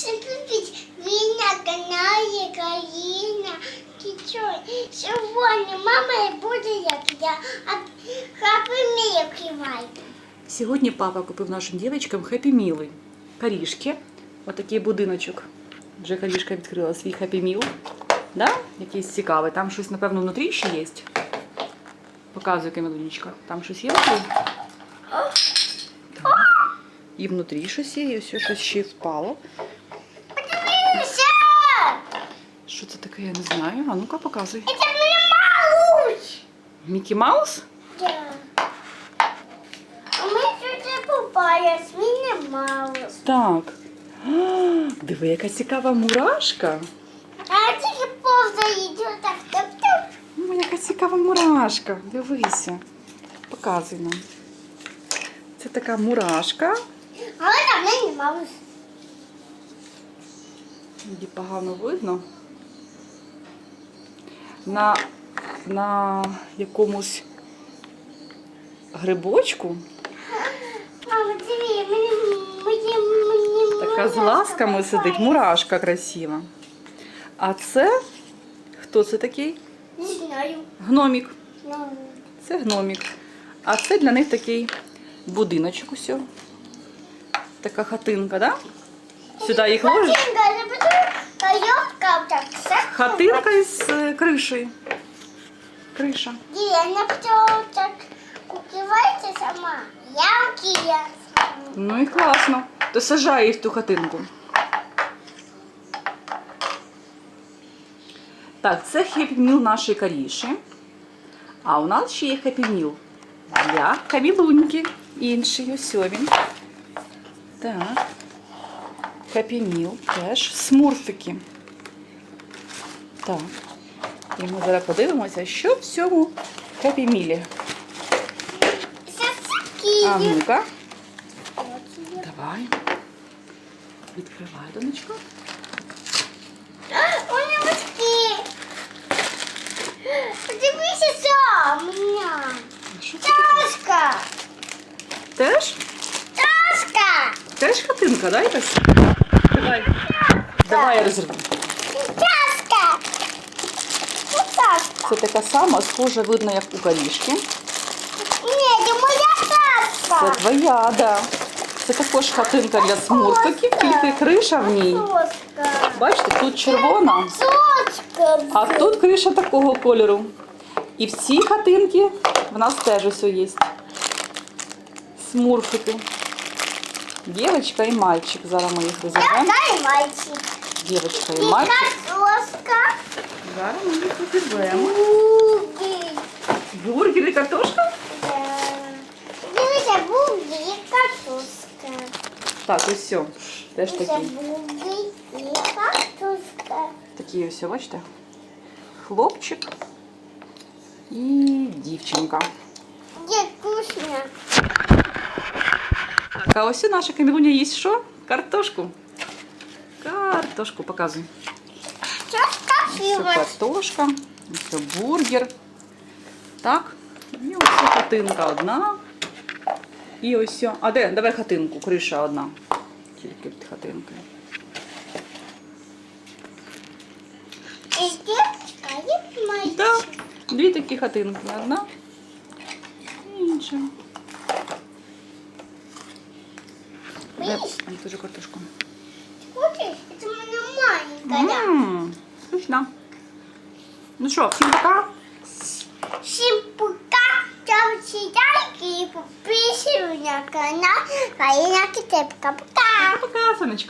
Всім привіт! Ви на каналі Каріна Кічой. Сьогодні мама буде як я, а хапи мій відкриває. Сьогодні папа купив нашим дівчаткам хеппі міли. Карішки. Отакий будиночок. Вже карішка відкрила свій хеппі міл. Да? Якийсь цікавий. Там щось, напевно, внутрі ще є. Показує Камілунічка. Там щось є внутрі? І внутрі щось є, і ось щось ще впало. Подивися! Що це таке, я не знаю. А ну-ка показуй. Це мене малусь! Мікі Маус? Да. А ми тут попали, свиня малус. Так. А, Диви, яка цікава мурашка. А тільки повзає, йде так топ-топ. Ну, яка цікава мурашка. Дивися. Показуй нам. Це така мурашка. Але там не малус. Її погано видно. На, на якомусь грибочку Мама, диви, мені, мені, мені, така з ласками сидить, мурашка красива. А це хто це такий? Не знаю. Гномік. Ну, Це гномік. А це для них такий будиночок усе. Така хатинка, да? Сюди їх ложиш? Хатинка, Хатинка із е, кришею. Криша. Я не буду так кукивайте сама. Я кия. Ну і класно. То сажай їх в ту хатинку. Так, це хеппі міл нашої каріші. А у нас ще є хеппі міл для камілуньки. Інший, ось він. Так. Хеппі міл теж смурфики. Так. І ми зараз подивимося, що в цьому мілі. А ну-ка. Давай. Відкривай, донечко. У нього такі. Подивися сам. Ташка. Теж? Ташка. Теж хатинка, да, якась? Давай. Давай я розірву. Ташка. Ну, Ташка. Це така сама, схожа, видно, як у корішки. Ні, це моя Це ташка. твоя, да. Це також хатинка для смурфиків, тільки криша в ній. Соска. Бачите, тут червона, Соска. а тут криша такого кольору. І в цій хатинці в нас теж усе є. Смурфики. Дівчинка і мальчик. Зараз ми їх Я розірвемо. дай мальчик. Дівчинка і І мальчик. картошка. Зараз ми їх розірвемо. Буги. Бургер і картошка? Да. Дивися, буги і картошка. Так, ось все. Теж Дивися, такі. буги і картошка. Такі ось, бачите? Хлопчик і дівчинка. Є вкусно. Так, А ось наша камілуня їсть що? Картошку. Картошку показуй. Ось картошка, ось бургер. Так. І ось хатинка одна. І ось. А де? Давай хатинку, криша одна. Тільки під хатинкою. Так, дві такі хатинки. Одна і інша. Видиш? Ой, картошку. Хочеш? Це в мене маленька. Ммм, смачна. Ну що, всім пока. Всім пока. Ставте лайки і підписуйтесь на канал Каріна Китепка. Пока. Пока, сонечко.